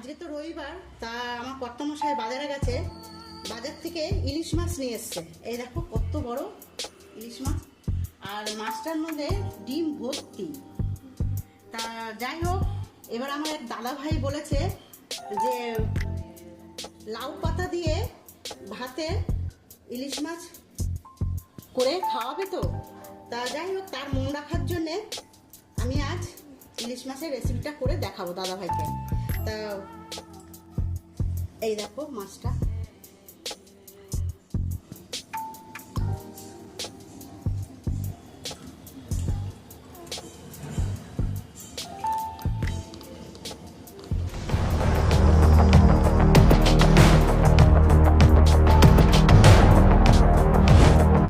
আজকে তো রবিবার, তা আমার কর্তামশাই বাজারে গেছে। বাজার থেকে ইলিশ মাছ নিয়ে এসছে। এই দেখো কত বড় ইলিশ মাছ। আর মাছটার মধ্যে ডিম ভর্তি। তা যাই হোক, এবার আমার এক দাদা ভাই বলেছে যে, লাউ পাতা দিয়ে ভাতে ইলিশ মাছ করে খাওয়াবে তো। তা যাই হোক, তার মন রাখার জন্যে আমি আজ ইলিশ মাছের রেসিপিটা করে দেখাবো দাদা ভাইকে তা এই দেখো মাছটা।